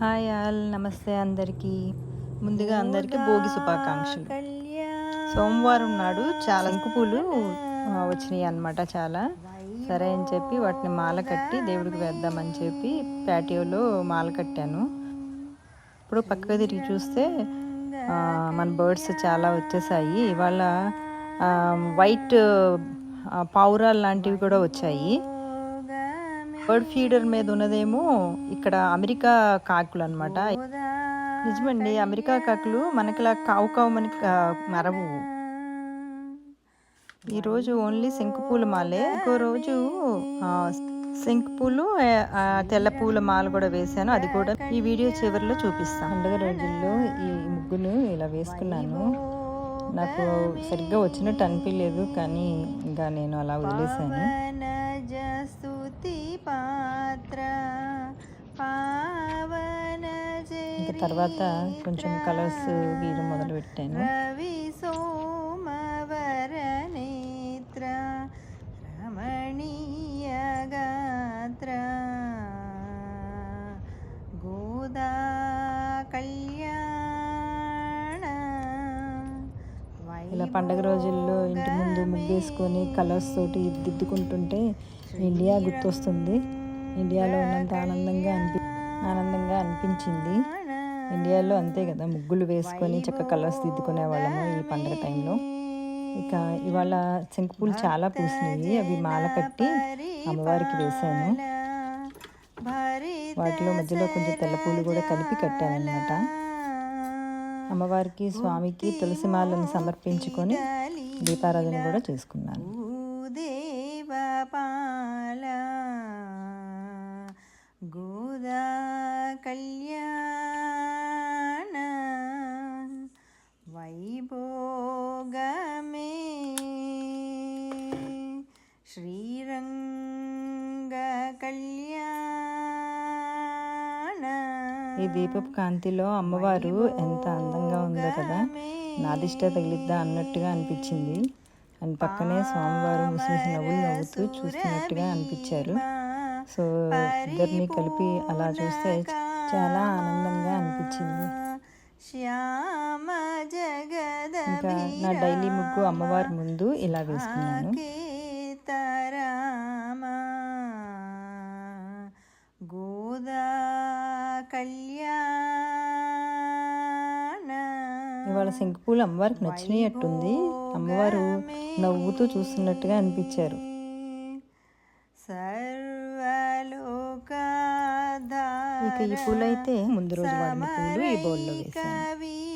Hi all నమస్తే అందరికీ. ముందుగా అందరికీ భోగి శుభాకాంక్షలు. సోమవారం నాడు చాలా పూలు వచ్చినాయి అన్నమాట చాలా. సరే అని చెప్పి వాటిని మాల కట్టి దేవుడికి వేద్దామని చెప్పి ప్యాటియోలో మాల కట్టాను. ఇప్పుడు పక్కకు తిరిగి చూస్తే మన బర్డ్స్ చాలా వచ్చేసాయి. ఇవాళ వైట్ పావురాలు లాంటివి కూడా వచ్చాయి. బర్డ్ ఫీడర్ మీద ఉన్నదేమో ఇక్కడ అమెరికా కాకులు అనమాట నిజమండి అమెరికా కాకులు మనకిలా కావు కావు మనకి మరవు. ఈరోజు ఓన్లీ శంకుపూల మాలే. ఇంకో రోజు ఆ, శంకుపూలు తెల్ల పూల మాల కూడా వేశాను. అది కూడా ఈ వీడియో చివరిలో చూపిస్తాను. పండుగ రోజుల్లో ఈ ముగ్గును ఇలా వేసుకున్నాను. నాకు సరిగ్గా వచ్చినట్టు అనిపించలేదు కానీ ఇంకా నేను అలా వదిలేశాను. ఇంకా తర్వాత కొంచెం కలర్స్ గీయడం మొదలు పెట్టాను రవి సోమవర నేత్ర రమణీయ గాత్ర గోదా కళ్యాణ ఇలా పండగ రోజుల్లో ఇంటి ముందు ముగ్గేసుకొని కలర్స్ తోటి దిద్దుకుంటుంటే ఇండియా గుర్తొస్తుంది. ఇండియాలో ఉన్నంత ఆనందంగా అనిపి ఆనందంగా అనిపించింది. ఇండియాలో అంతే కదా ముగ్గులు వేసుకొని చక్క కలర్స్ దిద్దుకునే వాళ్ళము ఈ పండగ టైంలో. ఇక ఇవాళ శంకుపూలు చాలా పూసినాయి అవి మాల కట్టి అమ్మవారికి వేశాను. వాటిలో మధ్యలో కొంచెం తెల్ల పూలు కూడా కలిపి కట్టానన్నమాట. అమ్మవారికి స్వామికి తులసి మాలను సమర్పించుకొని దీపారాధన కూడా చేసుకున్నాను. దేవపాల గోదా కళ్యాణ వైభోగమే. శ్రీరంగ కళ్యాణ ఈ దీపపు కాంతిలో అమ్మవారు ఎంత అందంగా ఉందో కదా నాదిష్ట తగిలిద్దా అన్నట్టుగా అనిపించింది. అండ్ పక్కనే స్వామివారు ముసిముసి నవ్వులు నవ్వుతూ చూస్తున్నట్టుగా అనిపించారు. సో ఇద్దరిని కలిపి అలా చూస్తే చాలా ఆనందంగా అనిపించింది. శ్యామ జగద ఇంకా నా డైలీ ముగ్గు అమ్మవారి ముందు ఇలా వేసుకున్నాను. కేతరామ గోదా కళ్యాణ ఇవాళ శంకుపూలు అమ్మవారికి నచ్చినట్టుంది. అమ్మవారు నవ్వుతూ చూస్తున్నట్టుగా అనిపించారు. ఇక ఈ పూలు అయితే ముందు రోజు వాడిన పూలు ఈ బౌల్లో వేసాను